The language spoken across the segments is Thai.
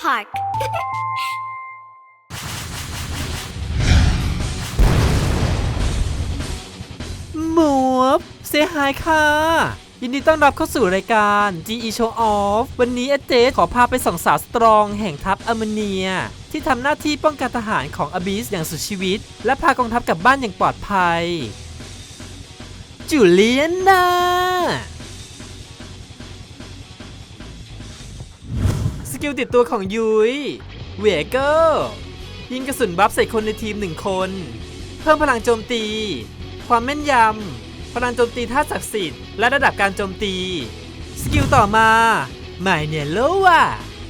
Park หมวบเซฮายค่ะ ยินดีต้อนรับเข้าสู่รายการ GE Show Off วันนี้อาเจขอพาไปส่องสาวสตรองแห่งทัพอร์เมเนีย ที่ทำหน้าที่ป้องกันทหารของอบิสอย่างสุดชีวิต และพากองทัพกลับบ้านอย่างปลอดภัย จูเลียนา กิลติดตัวของยุ้ยเวเกอร์ยิงกระสุนบัฟใส่คนในทีมหนึ่งคน เพิ่มพลังโจมตี ความแม่นยำ พลังโจมตีท่าศักดิ์สิทธิ์และระดับการโจมตี สกิลต่อมาหมายเนโลวา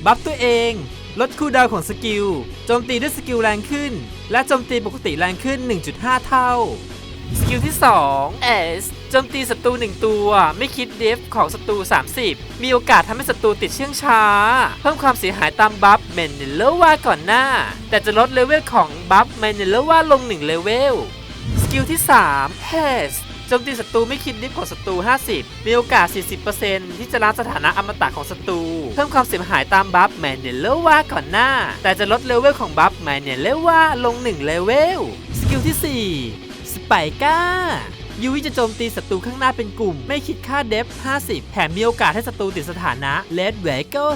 บัฟตัวเอง ลดคูดาวของสกิล โจมตีด้วยสกิลแรงขึ้น และโจมตีปกติแรงขึ้น 1.5 เท่า สกิลที่2 S จมตีศัตรู1ตัว ไม่คิดเดฟของศัตรู30 มีโอกาสทำให้ศัตรูติดเชื่องช้า เพิ่มความเสียหายตามบัฟเมนเนลวาก่อนหน้า แต่จะลดเลเวลของบัฟเมนเนลวาลง1เลเวลสกิลที่3 Haze โจมตีศัตรูไม่คิดดิฟของศัตรู 50 มีโอกาส 40%ที่จะล้างสถานะอมตะของศัตรู เพิ่มความเสียหายตามบัฟแมนเนลวาก่อนหน้า แต่จะลดเลเวลของบัฟแมนเนลวาลง 1 เลเวล สกิลที่ 4 สไปก้า ยูวิจะโจมตีศัตรูข้างหน้าเป็นกลุ่ม ไม่คิดค่าเดฟ 50 แถมมีโอกาสให้ศัตรูติดสถานะเลดเวเกิล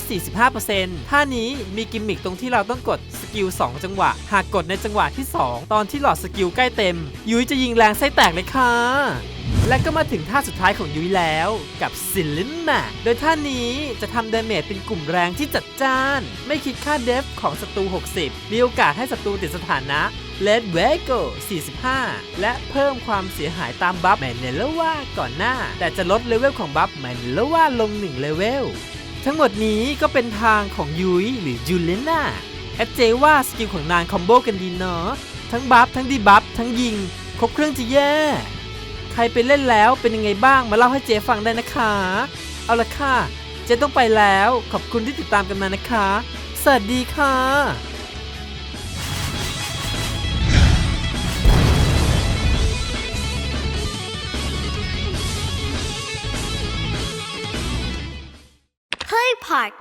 45%ท่านี้มีกิมมิคตรงที่เราต้องกดสกิล 2 จังหวะ หากกดในจังหวะที่ 2 ตอนที่หลอดสกิลใกล้เต็ม ยูวิจะยิงแรงไส้แตกเลยค่ะ และก็มาถึงท่าสุดท้ายของยุ้ยแล้วกับซิลิมมาโดยท่านี้จะทำเดเมจเป็นกลุ่มแรงที่จัดจ้าน ไม่คิดค่าเดฟของศัตรู 60 มีโอกาสให้ศัตรูติดสถานะเลดเวโก45 และเพิ่มความเสียหายตามบัฟแมนเนลว่าก่อนหน้า แต่จะลดเลเวลของบัฟแมนเนลว่าลง 1 เลเวล ทั้งหมดนี้ก็เป็นทางของยุ้ยหรือจูเลน่าแอดเจว่าสกิลของนางคอมโบกันดีเนาะทั้งบัฟทั้งดีบัฟทั้งยิง ครบเครื่องจะแย่ รไปเล่นแล้วเป็นยังไงบ้างมาเล่าให้เจฟังได้นะคะ เอาละค่ะ เจต้องไปแล้วขอบคุณที่ติดตามกันมานะคะ สวัสดีค่ะ Play Park